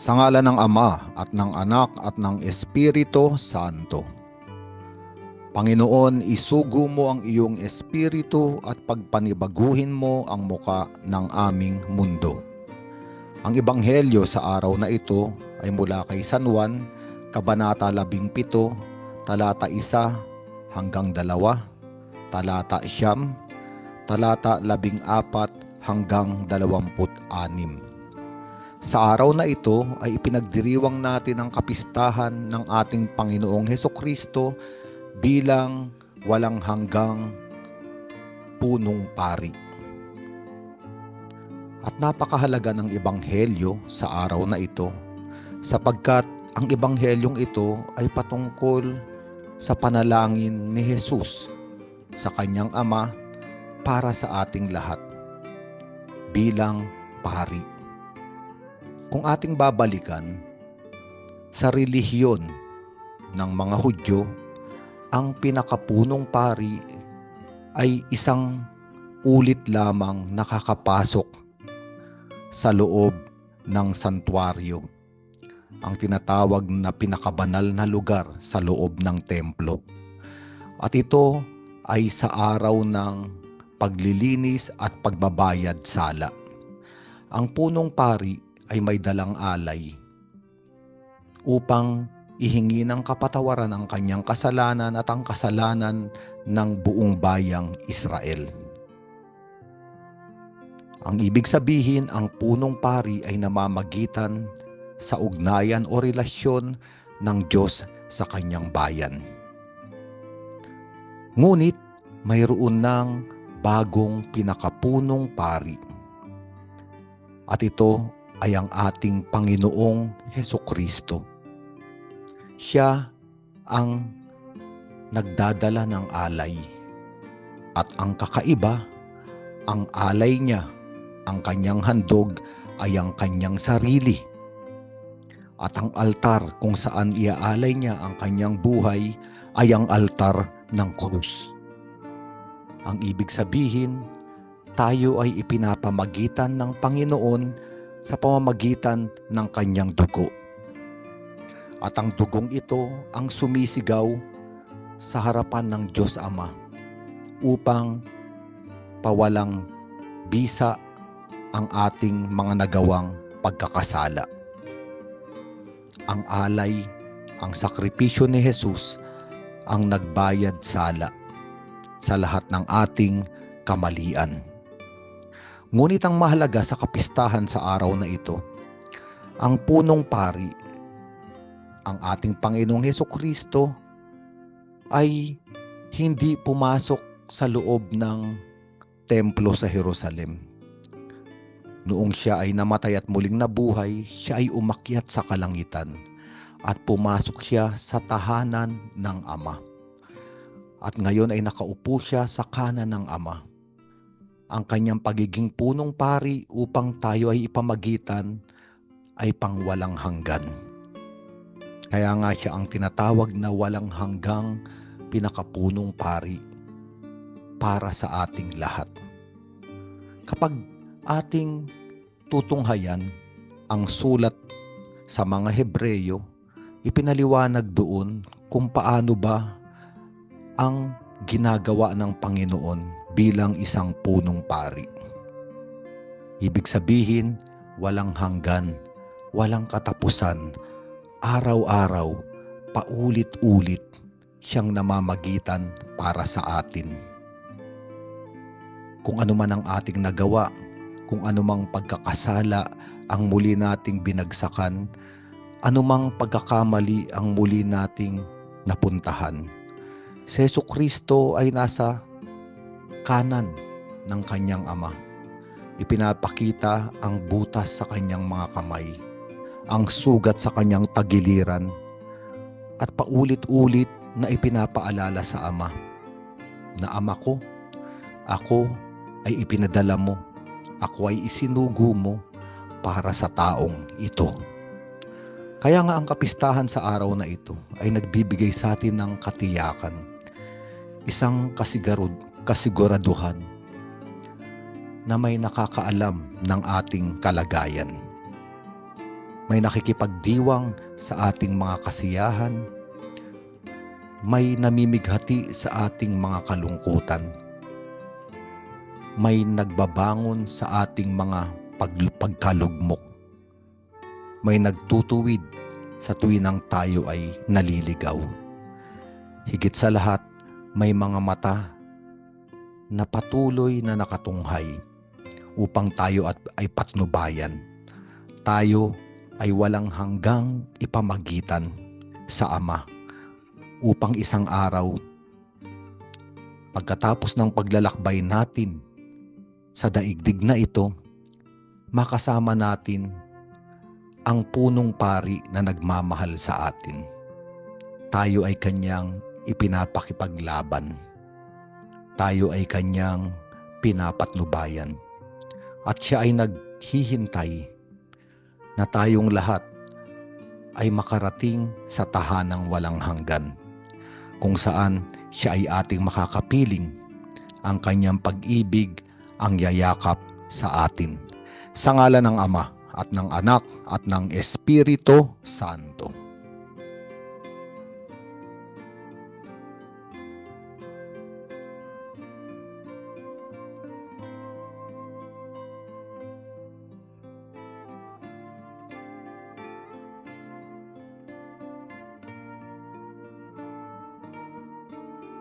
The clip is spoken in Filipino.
Sa ngala ng Ama at ng Anak at ng Espiritu Santo. Panginoon, isugo mo ang iyong espiritu at pagpanibaguhin mo ang muka ng aming mundo. Ang ebanghelyo sa araw na ito ay mula kay San Juan, Kabanata 17, talata 1 hanggang 2, talata 9, talata 14 hanggang 26. Sa araw na ito ay ipinagdiriwang natin ang kapistahan ng ating Panginoong Heso Kristo bilang walang hanggang punong pari. At napakahalaga ng ebanghelyo sa araw na ito sapagkat ang ebanghelyong ito ay patungkol sa panalangin ni Jesus sa kanyang ama para sa ating lahat bilang pari. Kung ating babalikan sa relihiyon ng mga Hudyo, ang pinakapunong pari ay isang ulit lamang nakakapasok sa loob ng santuario, ang tinatawag na pinakabanal na lugar sa loob ng templo. At ito ay sa araw ng paglilinis at pagbabayad sala. Ang punong pari ay may dalang alay upang ihingi ng kapatawaran ang kanyang kasalanan at ang kasalanan ng buong bayang Israel. Ang ibig sabihin, ang punong pari ay namamagitan sa ugnayan o relasyon ng Diyos sa kanyang bayan. Ngunit mayroon ng bagong pinakapunong pari. At ito ay ang ating Panginoong Heso Kristo siya ang nagdadala ng alay. At ang kakaiba, ang alay niya, ang kanyang handog ay ang kanyang sarili. At ang altar kung saan iaalay niya ang kanyang buhay ay ang altar ng krus. Ang ibig sabihin, tayo ay ipinapamagitan ng Panginoon sa pamamagitan ng kanyang dugo at ang dugong ito ang sumisigaw sa harapan ng Diyos Ama upang pawalang bisa ang ating mga nagawang pagkakasala. Ang alay, ang sakripisyo ni Jesus ang nagbayad sala sa lahat ng ating kamalian. Ngunit ang mahalaga sa kapistahan sa araw na ito, ang punong pari ang ating Panginoong Heso Kristo ay hindi pumasok sa loob ng templo sa Jerusalem. Noong siya ay namatay at muling nabuhay, siya ay umakyat sa kalangitan at pumasok siya sa tahanan ng Ama. At ngayon ay nakaupo siya sa kanan ng Ama. Ang kanyang pagiging punong pari upang tayo ay ipamagitan ay pangwalang hanggan. Kaya nga siya ang tinatawag na walang hanggang pinakapunong pari para sa ating lahat. Kapag ating tutunghayan ang sulat sa mga Hebreyo, ipinaliwanag doon kung paano ba ang ginagawa ng Panginoon bilang isang punong pari. Ibig sabihin, walang hanggan, walang katapusan araw-araw, paulit-ulit siyang namamagitan para sa atin. Kung ano man ang ating nagawa, kung anumang pagkakasala ang muli nating binagsakan, anumang pagkakamali ang muli nating napuntahan. Si Yesu Kristo ay nasa kanan ng kanyang ama. Ipinapakita ang butas sa kanyang mga kamay ang sugat sa kanyang tagiliran at paulit-ulit na ipinapaalala sa ama na ama ko, ako ay ipinadala mo, ako ay isinugo mo para sa taong ito. Kaya nga ang kapistahan sa araw na ito ay nagbibigay sa atin ng katiyakan, isang kasigarod, kasiguraduhan na may nakakaalam ng ating kalagayan. May nakikipagdiwang sa ating mga kasiyahan, may namimighati sa ating mga kalungkutan, may nagbabangon sa ating mga pag- pagkalugmok, may nagtutuwid sa tuwinang tayo ay naliligaw. Higit sa lahat, may mga mata na patuloy na nakatunghay upang tayo at ay patnubayan. Tayo ay walang hanggang ipamagitan sa Ama upang isang araw pagkatapos ng paglalakbay natin sa daigdig na ito, makasama natin ang punong pari na nagmamahal sa atin. Tayo ay kanyang ipinapakipaglaban. Tayo ay kanyang pinapatnubayan. At siya ay naghihintay na tayong lahat ay makarating sa tahanang walang hanggan kung saan siya ay ating makakapiling ang kanyang pag-ibig ang yayakap sa atin. Sa ngalan ng Ama at ng Anak at ng Espiritu Santo.